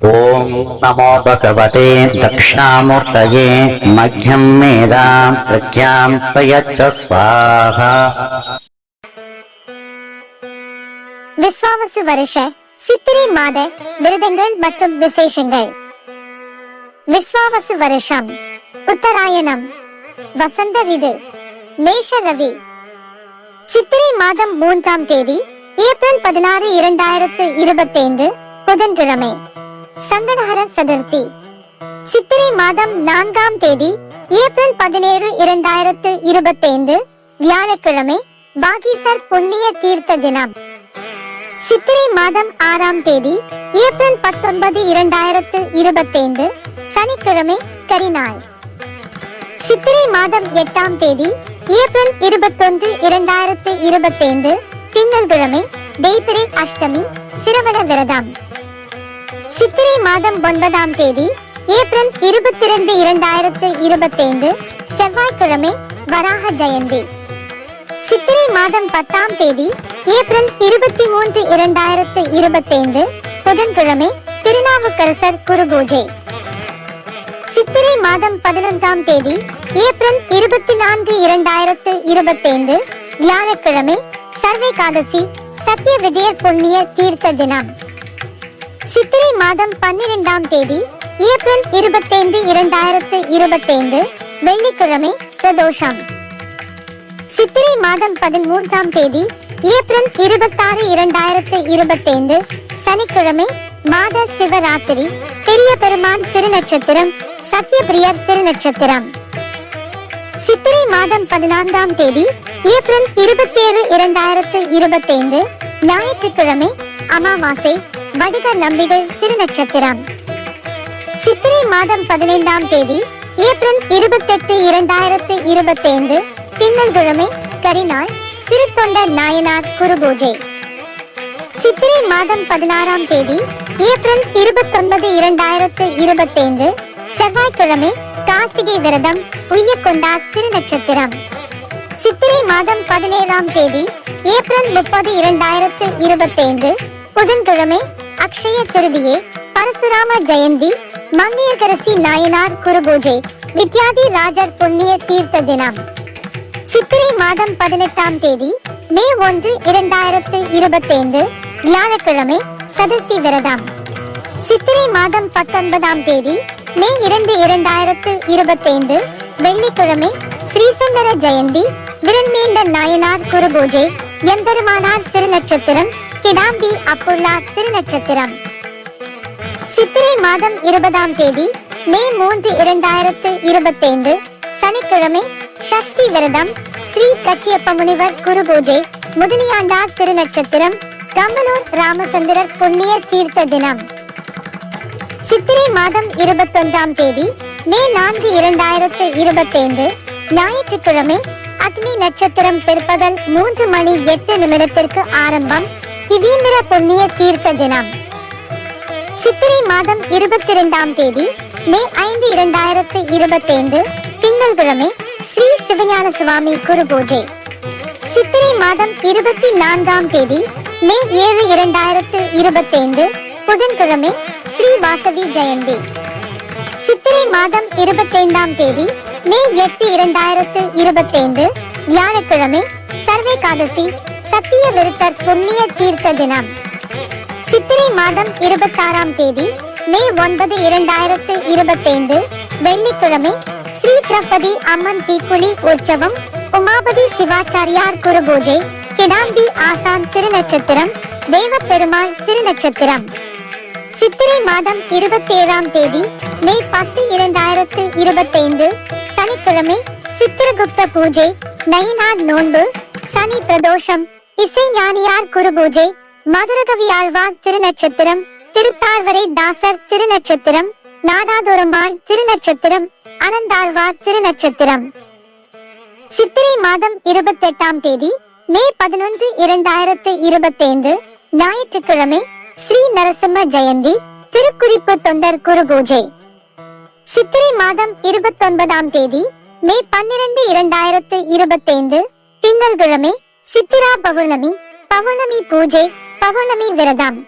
ॐ नमो भगवते दक्षिणामूर्तये मध्यं मेधां प्रज्ञां प्रयच्छ स्वाहा விஸ்வாவசு வருஷ சித்திரை மாத விரதங்கள் மற்றும் விசேஷங்கள் விஸ்வாவசு வருஷம் உத்தராயணம் வசந்த ரிது மேஷ ரவி சித்திரை மாதம் மூன்றாம் தேதி ஏப்ரல் பதினாறு இரண்டாயிரத்து இருபத்தைந்து புதன்கிழமை சங்கடஹர சதுர்த்தி. சித்திரை மாதம் நான்காம் தேதி ஏப்ரல் பதினேழு இரண்டாயிரத்து இருபத்தைந்து வியாழக்கிழமை பாகிசர் புண்ணிய தீர்த்த தினம். சித்திரை மாதம் ஆறாம் தேதி ஏப்ரல் பத்தொன்பது இரண்டாயிரத்து இருபத்தைந்து சனிக்கிழமை கரிநாள். சித்திரை மாதம் எட்டாம் தேதி ஏப்ரல் இருபத்தொன்று இரண்டாயிரத்து இருபத்தைந்து திங்கள்கிழமை தேய்பிரை அஷ்டமி சிரவண விரதம். சித்திரை மாதம் ஒன்பதாம் தேதி ஏப்ரல் இருபத்தி ரெண்டு இரண்டாயிரத்து இருபத்தைந்து செவ்வாய்க்கிழமை வராக ஜெயந்தி. சித்திரை மாதம் பத்தாம் தேதி ஏப்ரல் இருபத்தி மூன்று இரண்டாயிரத்து இருபத்தைந்து புதன்கிழமை திருநாவுக்கரசர் குரு பூஜை சித்திரை மாதம் பதினொன்றாம் தேதி ஏப்ரல் இருபத்தி நான்கு இரண்டாயிரத்து இருபத்தைந்து வியாழக்கிழமை சர்வைகாதசி சத்ய விஜய புண்ணிய தீர்த்த தினம். சித்திரை மாதம் பன்னிரெண்டாம் தேதி ஏப்ரல் இருபத்தைந்து இரண்டாயிரத்து இருபத்தைந்து வெள்ளிக்கிழமை பிரதோஷம். சித்திரை மாதம் பதிமூன்றாம் தேதி ஏப்ரல் இருபத்தாறு இரண்டாயிரத்து இருபத்தைந்து சனிக்கிழமை மாத சிவராத்திரி பெரிய பெருமான் திருநட்சத்திரம் சத்யபிரியர் திருநட்சத்திரம். சித்திரை மாதம் பதினான்காம் தேதி ஏப்ரல் இருபத்தேழு இரண்டாயிரத்து இருபத்தைந்து ஞாயிற்றுக்கிழமை அமாவாசை வடிக நம்பிகள் திருநட்சத்திரம். சித்திரை மாதம் பதினைந்தாம் தேதி ஏப்ரல் இருபத்தெட்டு இரண்டாயிரத்து இருபத்தைந்து திங்கள்கிழமை கரிநாள் சிறு தொண்டர் நாயனார் குருபூஜை. சித்திரை மாதம் பதினாறாம் தேதி ஏப்ரல் இருபத்தொன்பது இரண்டாயிரத்து இருபத்தைந்து செவ்வாய்க்கிழமை கார்த்திகை விரதம் உய்யக்கொண்டார் திருநட்சத்திரம். சித்திரை மாதம் பதினேழாம் தேதி ஏப்ரல் முப்பது இரண்டாயிரத்து இருபத்தைந்து புதன்கிழமை அக்ஷய திருதியே பரசுராம ஜெயந்தி மங்கையர்கரசி நாயனார் குருபூஜை வித்யாதி ராஜர் புண்ணிய தீர்த்த தினம். சித்திரை மாதம் பதினெட்டாம் தேதி மே ஒன்று இரண்டாயிரத்து இருபத்தைந்து வியாழக்கிழமை சதுர்த்தி விரதம். சித்திரை மாதம் பத்தொன்பதாம் தேதி மே இரண்டு இரண்டாயிரத்து இருபத்தைந்து வெள்ளிக்கிழமை ஸ்ரீசந்தர ஜெயந்தி விரண்மீண்ட நாயனார் குருபூஜை எம்பெருமானார் திருநட்சத்திரம் கிடாம்பி அப்புல்லா திருநட்சத்திரம். சித்திரை மாதம் இருபதாம் தேதி மே மூன்று இரண்டாயிரத்து இருபத்தைந்து சனிக்கிழமை ஷஷ்டி விரதம் ஸ்ரீ கச்சியப்ப முனிவர் குரு பூஜை முதலியாண்டா திருநட்சத்திரம் கம்பலூர் ராமச்சந்திரர் புண்ணிய தீர்த்த தினம். சித்திரை மாதம் இருபத்தொன்றாம் தேதி மே நான்கு இரண்டாயிரத்து இருபத்தைந்து ஞாயிற்றுக்கிழமை அக்னி நட்சத்திரம் பிற்பகல் மூன்று மணி எட்டு நிமிடத்திற்கு ஆரம்பம். கிவீந்திர புண்ணிய தீர்த்த தினம். சித்திரை மாதம் இருபத்தி இரண்டாம் தேதி மே ஐந்து இரண்டாயிரத்து இருபத்தைந்து திங்கள்கிழமை ஸ்ரீ சிவஞான சுவாமி குரு பூஜை. சித்திரை மாதம் இருபத்தி நான்காம் தேதி மே ஏழு இரண்டாயிரத்து இருபத்தைந்து புதன்கிழமை ஸ்ரீ வாசவி ஜெயந்தி. சித்திரை மாதம் இருபத்தைந்தாம் தேதி மே எட்டு இரண்டாயிரத்து இருபத்தைந்து வியாழக்கிழமை சர்வேகாதசி சத்திய விருத்தர் புண்ணிய தீர்த்த தினம். சித்திரை மாதம் இருபத்தாறாம் தேதி மே ஒன்பது இரண்டாயிரத்து இருபத்தைந்து வெள்ளிக்கிழமை ஸ்ரீ திரௌபதி அம்மன் தீக்குழி உற்சவம் உமாபதி சிவாச்சாரியார் குரு பூஜை கிடாம்பி ஆசான் திருநட்சத்திரம் தேவ பெருமாள் திருநட்சத்திரம். சித்திரை மாதம் இருபத்தி ஏழாம் தேதி மே பத்து இரண்டாயிரத்து இருபத்தைந்து சனிக்கிழமை சித்திரகுப்த பூஜை நயினார் நோன்பு சனி பிரதோஷம் இசை ஞானியார் குருபூஜை மதுரகவியாழ்வார் திருநட்சத்திரம் திருத்தாழ்வரை தாசர் திருநட்சத்திரம் நாடாதுரம்பாள் திருநட்சத்திரம் அனந்தாழ்வார் திருநட்சத்திரம். சித்திரை மாதம் இருபத்தெட்டாம் தேதி மே பதினொன்று இரண்டாயிரத்து இருபத்தைந்து ஞாயிற்றுக்கிழமை ஸ்ரீ நரசிம்ம ஜெயந்தி திருக்குறிப்பு தொண்டர் குரு பூஜை. சித்திரை மாதம் இருபத்தொன்பதாம் தேதி மே பன்னிரண்டு இரண்டாயிரத்து இருபத்தைந்து திங்கள்கிழமை சித்திரா பௌர்ணமி பௌர்ணமி பூஜை பௌர்ணமி விரதம்